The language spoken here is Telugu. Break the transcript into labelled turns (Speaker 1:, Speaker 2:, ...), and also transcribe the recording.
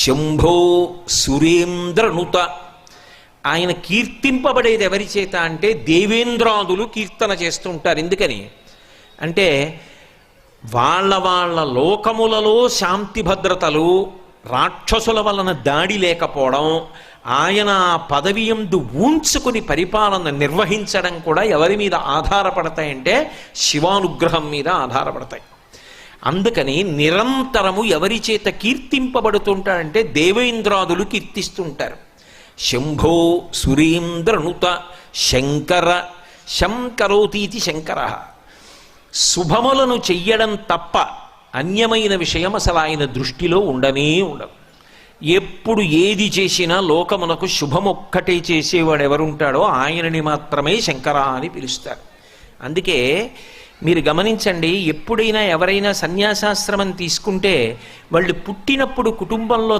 Speaker 1: శంభో సురేంద్రనుత. ఆయన కీర్తింపబడేది ఎవరి చేత అంటే దేవేంద్రాదులు కీర్తన చేస్తుంటారు. ఎందుకని? అంటే వాళ్ళ వాళ్ళ లోకములలో శాంతి భద్రతలు రాక్షసుల వలన దాడి లేకపోవడం ఆయన ఆ పదవి ఎందు ఊంచుకుని పరిపాలన నిర్వహించడం కూడా ఎవరి మీద ఆధారపడతాయంటే శివానుగ్రహం మీద ఆధారపడతాయి. అందుకని నిరంతరము ఎవరి చేత కీర్తింపబడుతుంటాడంటే దేవేంద్రాదులు కీర్తిస్తుంటారు. శంభో సురేంద్రనుత శంకర శంకరోతీతి శంకర. శుభములను చెయ్యడం తప్ప అన్యమైన విషయం అసలు ఆయన దృష్టిలో ఉండనే ఉండదు. ఎప్పుడు ఏది చేసినా లోకమునకు శుభమొక్కటే చేసేవాడు ఎవరుంటాడో ఆయనని మాత్రమే శంకర అని పిలుస్తారు. అందుకే మీరు గమనించండి ఎప్పుడైనా ఎవరైనా సన్యాసాశ్రమం తీసుకుంటే వాళ్ళు పుట్టినప్పుడు కుటుంబంలో